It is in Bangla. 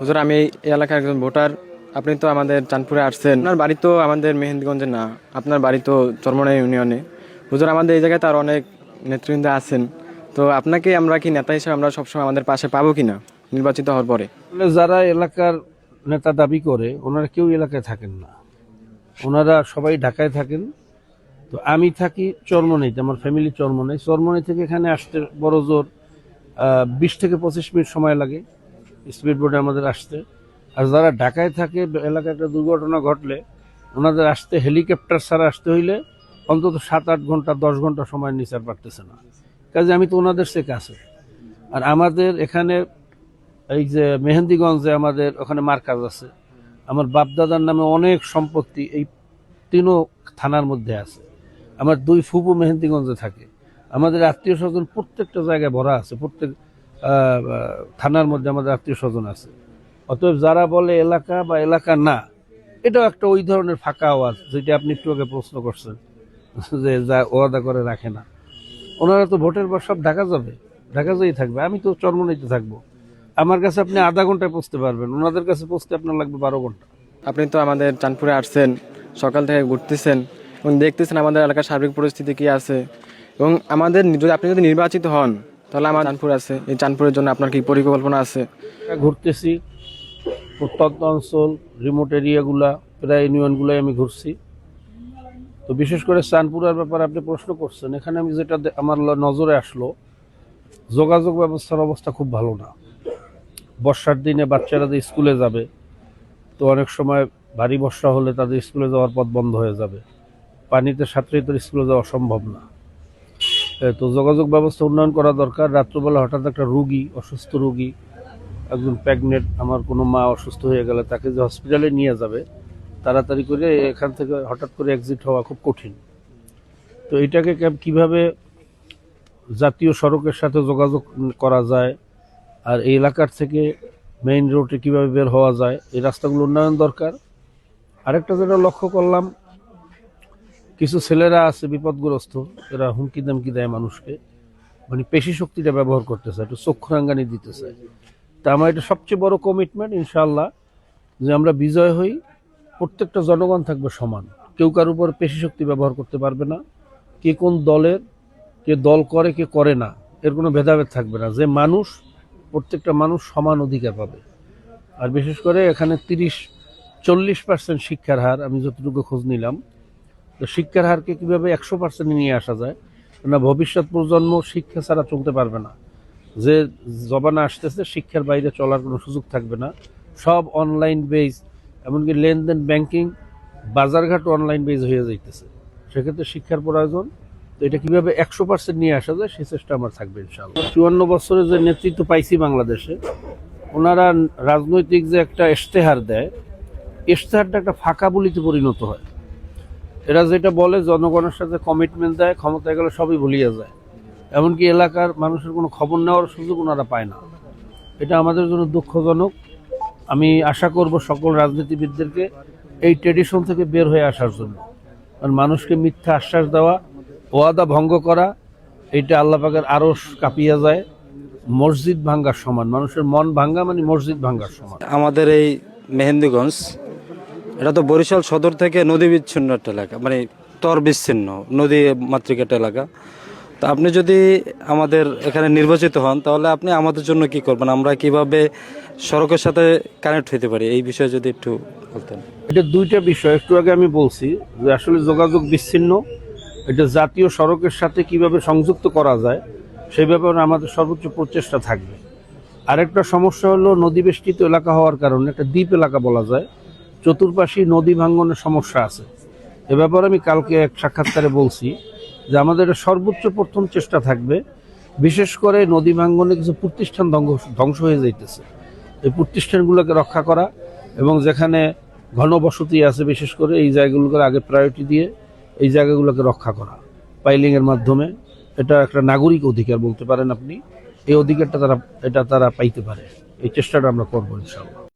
হুজুর, আমি এই এলাকার একজন ভোটার। আপনি তো আমাদের চাঁদপুরে আসছেন। আপনার বাড়ি তো আমাদের মেহেন্দিগঞ্জে না। আপনার বাড়ি তো চরমনা ইউনিয়নে। হুজুর, আমাদের এই জায়গায় তো আর অনেক নেতৃবৃন্দ আছেন। তো আপনাকে আমরা কি নেতা হিসেবে আমরা সবসময় আমাদের পাশে পাবো কিনা নির্বাচিত হওয়ার পরে? যারা এলাকার নেতা দাবি করে, ওনারা কেউ এলাকায় থাকেন না। ওনারা সবাই ঢাকায় থাকেন। তো আমি থাকি চরমনাইতে, আমার ফ্যামিলি চরমনাই। চরমনাই থেকে এখানে আসতে বড় জোর বিশ থেকে পঁচিশ মিনিট সময় লাগে। স্পিড বোটে আমাদের আসতে। আর যারা ঢাকায় থাকে, এলাকায় একটা দুর্ঘটনা ঘটলে, ওনাদের আসতে হেলিকপ্টার ছাড়া আসতে হইলে অন্তত সাত আট ঘণ্টা, দশ ঘণ্টা সময় নিচে আর পারতেছে না। কাজে আমি তো ওনাদের সে কাছে। আর আমাদের এখানে এই যে মেহেন্দিগঞ্জে আমাদের ওখানে মার্কাজ আছে, আমার বাপদাদার নামে অনেক সম্পত্তি এই তিনও থানার মধ্যে আছে। আমার দুই ফুপু মেহেন্দিগঞ্জে থাকে। আমাদের আত্মীয় স্বজন প্রত্যেকটা জায়গায় ভরা আছে, প্রত্যেক থানার মধ্যে আমাদের আত্মীয় স্বজন আছে। অতএব যারা বলে এলাকা বা এলাকা না, এটাও একটা ওই ধরনের ফাঁকা আওয়াজ যেটা আপনি একটু আগে প্রশ্ন করছেন, যে যা ওয়াদা করে রাখে না। ওনারা তো ভোটের পর সব ঢাকা যাবে, ঢাকা যেই থাকবে, আমি তো চরমনাইতে থাকব। আমার কাছে আপনি আধা ঘন্টায় পৌঁছতে পারবেন, ওনাদের কাছে পৌঁছতে আপনার লাগবে বারো ঘণ্টা। আপনি তো আমাদের চাঁদপুরে আসছেন, সকাল থেকে ঘুরতেছেন এবং দেখতেছেন আমাদের এলাকার সার্বিক পরিস্থিতি কি আছে। এবং আমাদের যদি আপনি যদি নির্বাচিত হন তাহলে আমার চাঁদপুর আছে। এই চাঁদপুরের জন্য আপনার কি পরিকল্পনা আছে? ঘুরতেছি প্রত্যন্ত অঞ্চল রিমোট এরিয়াগুলা প্রায় ইউনিয়নগুলাই আমি ঘুরছি। তো বিশেষ করে চানপুরের ব্যাপারে আপনি প্রশ্ন করছেন এখানে আমি যেটা আমার ল- নজরে আসলো যোগাযোগ ব্যবস্থার অবস্থা খুব ভালো না। বর্ষার দিনে বাচ্চারা যে স্কুলে যাবে তো অনেক সময় ভারী বর্ষা হলে তাদের স্কুলে যাওয়ার পথ বন্ধ হয়ে যাবে। পানিতে সাঁতরে তো স্কুলে যাওয়া সম্ভব না। তো যোগাযোগ ব্যবস্থা উন্নয়ন করা দরকার। রাত্রবেলা হঠাৎ একটা রুগী, অসুস্থ রুগী, একজন প্রেগনেন্ট আমার কোনো মা অসুস্থ হয়ে গেলে তাকে যে হসপিটালে নিয়ে যাবে, তাড়াতাড়ি করে এখান থেকে হঠাৎ করে এক্সিট হওয়া খুব কঠিন। তো এটাকে কীভাবে জাতীয় সড়কের সাথে যোগাযোগ করা যায়, আর এই এলাকার থেকে মেইন রোডে কীভাবে বের হওয়া যায়, এই রাস্তাগুলো উন্নয়ন দরকার। আরেকটা যেটা লক্ষ্য করলাম কিছু ছেলেরা আছে বিপদগ্রস্ত, এরা হুমকি দামকি দেয় মানুষকে। মানে পেশি শক্তিটা ব্যবহার করতে চায় একটু চক্ষু রাঙ্গানি দিতে তা আমার এটা সবচেয়ে বড় কমিটমেন্ট ইনশাআল্লাহ, যে আমরা বিজয় হই, প্রত্যেকটা জনগণ থাকবে সমান। কেউ কার উপর পেশি শক্তি ব্যবহার করতে পারবে না। কে কোন দলের, কে দল করে, কে করে না, এর কোনো ভেদাভেদ থাকবে না। যে মানুষ, প্রত্যেকটা মানুষ সমান অধিকার পাবে। আর বিশেষ করে এখানে তিরিশ, চল্লিশ পার্সেন্ট শিক্ষার হার, আমি যতটুকু খোঁজ নিলাম তো শিক্ষার হারকে কীভাবে একশো পার্সেন্ট নিয়ে আসা যায়? না, ভবিষ্যৎ প্রজন্ম শিক্ষা ছাড়া চলতে পারবে না। যে জবানা আসতেছে, শিক্ষার বাইরে চলার কোনো সুযোগ থাকবে না। সব অনলাইন বেজ এমনকি লেনদেন ব্যাংকিং বাজারঘাট অনলাইন বেজ হয়ে যাইতেছে। সেক্ষেত্রে শিক্ষার প্রয়োজন। তো এটা কীভাবে একশো পার্সেন্ট নিয়ে আসা যায় সেই চেষ্টা আমার থাকবে ইনশাআল্লাহ। চুয়ান্ন বছরের যে নেতৃত্ব পাইছি বাংলাদেশে, ওনারা রাজনৈতিক যে একটা ইশতেহার দেয়, ইশতেহারটা একটা ফাঁকা বলিতে পরিণত হয়। এরা যেটা বলে, জনগণের সাথে কমিটমেন্ট দেয়, ক্ষমতায় গেলে সবই ভুলিয়ে যায়। এমনকি এলাকার মানুষের কোনো খবর নেওয়ার সুযোগ ওনারা পায় না। এটা আমাদের জন্য দুঃখজনক। আমি আশা করব সকল রাজনীতিবিদদেরকে এই ট্রেডিশন থেকে বের হয়ে আসার জন্য। কারণ মানুষকে মিথ্যা আশ্বাস দেওয়া, ওয়াদা ভঙ্গ করা, এটা আল্লাহ পাকের আরও কাঁপিয়া যায়। মসজিদ ভাঙ্গার সমান, মানুষের মন ভাঙ্গা মানে মসজিদ ভাঙ্গার সমান। আমাদের এই মেহেন্দিগঞ্জ এটা তো বরিশাল সদর থেকে নদী বিচ্ছিন্ন একটা এলাকা মানে তর বিচ্ছিন্ন, নদী মাতৃক একটা এলাকা। তো আপনি যদি আমাদের এখানে নির্বাচিত হন, তাহলে আপনি আমাদের জন্য কি করবেন? আমরা কীভাবে সড়কের সাথে কানেক্ট হইতে পারি? এই বিষয়ে যদি একটু বলতেন। এটা দুইটা বিষয়। একটু আগে আমি বলছি যে আসলে যোগাযোগ বিচ্ছিন্ন, এটা জাতীয় সড়কের সাথে কীভাবে সংযুক্ত করা যায়, সেই ব্যাপারে আমাদের সর্বোচ্চ প্রচেষ্টা থাকবে। আরেকটা সমস্যা হলো নদী বেষ্টিত এলাকা হওয়ার কারণে, একটা দ্বীপ এলাকা বলা যায় চতুর্পাশী নদী ভাঙ্গনের সমস্যা আছে। এ ব্যাপারে আমি কালকে এক সাক্ষাৎকারে বলছি যে আমাদের সর্বোচ্চ প্রথম চেষ্টা থাকবে, বিশেষ করে নদী ভাঙ্গনে কিছু প্রতিষ্ঠান ধ্বংস ধ্বংস হয়ে যাইতেছে। এই প্রতিষ্ঠানগুলোকে রক্ষা করা এবং যেখানে ঘনবসতি আছে বিশেষ করে এই জায়গাগুলোকে আগে প্রায়োরিটি দিয়ে এই জায়গাগুলোকে রক্ষা করা। পাইলিংয়ের মাধ্যমে এটা একটা নাগরিক অধিকার বলতে পারেন আপনি, এই অধিকারটা তারা, এটা তারা পাইতে পারে। এই চেষ্টাটা আমরা করব ইনশাল্লাহ